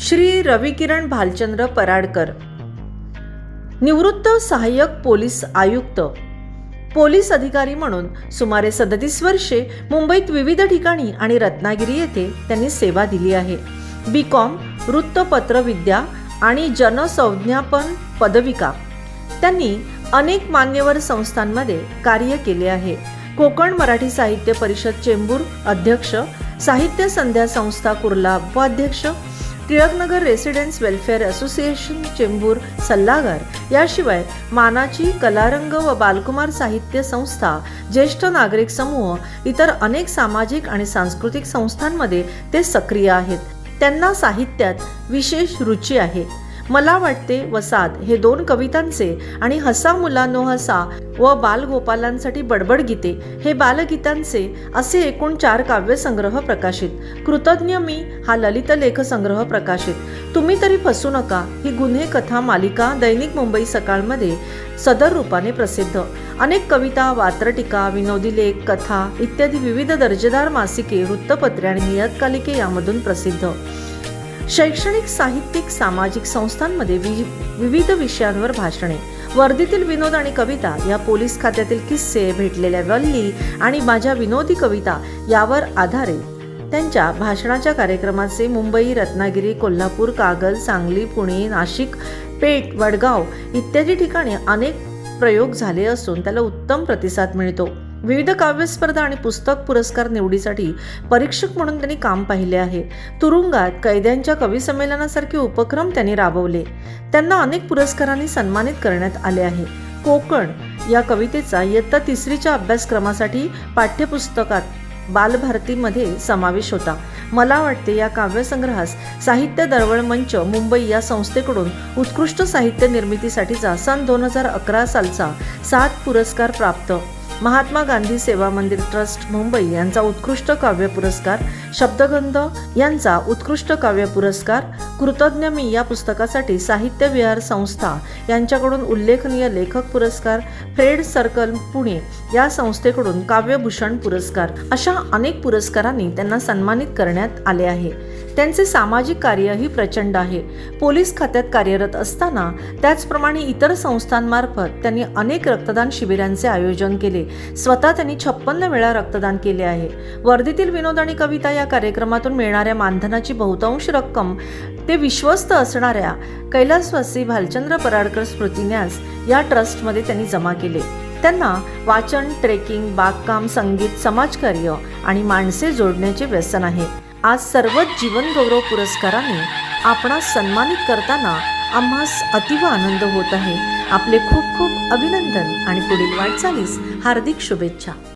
श्री रविकिरण भालचंद्र पराडकर. निवृत्त सहाय्यक पोलीस आयुक्त. पोलीस अधिकारी म्हणून सुमारे सदतीस वर्षे मुंबईत विविध ठिकाणी आणि रत्नागिरी येथे त्यांनी सेवा दिली आहे. बी कॉम वृत्तपत्रविद्या आणि जनसंज्ञापन पदविका. त्यांनी अनेक मान्यवर संस्थांमध्ये कार्य केले आहे. कोकण मराठी साहित्य परिषद चेंबूर अध्यक्ष साहित्य संध्या संस्था कुर्ला उपाध्यक्ष Tilaknagar residence welfare association Chembur सल्लागार. याशिवाय मानाची कलारंग व बालकुमार साहित्य संस्था ज्येष्ठ नागरिक समूह इतर अनेक सामाजिक आणि सांस्कृतिक संस्थांमध्ये ते सक्रिय आहेत. त्यांना साहित्यात विशेष रुची आहे. मला वाटते वसाद हे दोन कवितांचे आणि हसा मुलांनो हसा व बालगोपालांसाठी बडबड गीते हे बालगीतांचे असे एकूण चार काव्यसंग्रह प्रकाशित. कृतज्ञ मी हा ललित लेखसंग्रह प्रकाशित. तुम्ही तरी फसू नका ही गुन्हे कथा मालिका दैनिक मुंबई सकाळमध्ये सदर रूपाने प्रसिद्ध. अनेक कविता वात्रटिका विनोदी लेख कथा इत्यादी विविध दर्जेदार मासिके वृत्तपत्रे आणि नियतकालिके यामधून प्रसिद्ध. शैक्षणिक साहित्यिक सामाजिक संस्थांमध्ये विविध विषयांवर भाषणे. वर्दीतील विनोद आणि कविता या पोलीस खात्यातील किस्से भेटलेल्या वल्ली आणि माझ्या विनोदी कविता यावर आधारित त्यांच्या भाषणाच्या कार्यक्रमाचे मुंबई रत्नागिरी कोल्हापूर कागल सांगली पुणे नाशिक पेठ वडगाव इत्यादी ठिकाणी अनेक प्रयोग झाले असून त्याला उत्तम प्रतिसाद मिळतो. विविध काव्यस्पर्धा आणि पुस्तक पुरस्कार निवडीसाठी परीक्षक म्हणून त्यांनी काम पाहिले आहे. तुरुंगात कैद्यांच्या कवी संमेलनासारखे उपक्रम त्यांनी राबवले. त्यांना अनेक पुरस्कारांनी सन्मानित करण्यात आले आहे. कोकण या कवितेचा इयत्ता तिसरीच्या अभ्यासक्रमासाठी पाठ्यपुस्तकात बालभारतीमध्ये समावेश होता. मला वाटते या काव्यसंग्रहास साहित्य दळवळ मंच मुंबई या संस्थेकडून उत्कृष्ट साहित्य निर्मितीसाठीचा सन दोन हजार अकरा सालचा सात पुरस्कार प्राप्त. महात्मा गांधी सेवा मंदिर ट्रस्ट मुंबई यांचा उत्कृष्ट काव्य पुरस्कार शब्दगंध यांचा उत्कृष्ट काव्य पुरस्कार कृतज्ञ मी या पुस्तकासाठी साहित्य विहार संस्था यांच्याकडून उल्लेखनीय लेखक पुरस्कार फ्रेड सर्कल पुणे या संस्थेकडून काव्यभूषण पुरस्कार अशा अनेक पुरस्कारांनी त्यांना सन्मानित करण्यात आले आहे. त्यांचे सामाजिक कार्यही प्रचंड आहे. पोलीस खात्यात कार्यरत असताना त्याचप्रमाणे इतर संस्थांमार्फत त्यांनी अनेक रक्तदान शिबिरांचे आयोजन केले. स्वतः त्यांनी छप्पन्न वेळा रक्तदान केले आहे. वर्धेतील विनोद आणि कविता या कार्यक्रमातून मिळणाऱ्या मानधनाची बहुतांश रक्कम ते विश्वस्त असणाऱ्या कैलासवासी भालचंद्र पराडकर स्मृतीन्यास या ट्रस्टमध्ये त्यांनी जमा केले. त्यांना वाचन ट्रेकिंग बागकाम संगीत समाजकार्य आणि माणसे जोडण्याचे व्यसन आहे. आज सर्वच जीवनगौरव पुरस्काराने आपणास सन्मानित करताना आम्हास अतिव आनंद होत आहे. आपले खूप खूप अभिनंदन आणि पुढील वाटचालीस हार्दिक शुभेच्छा.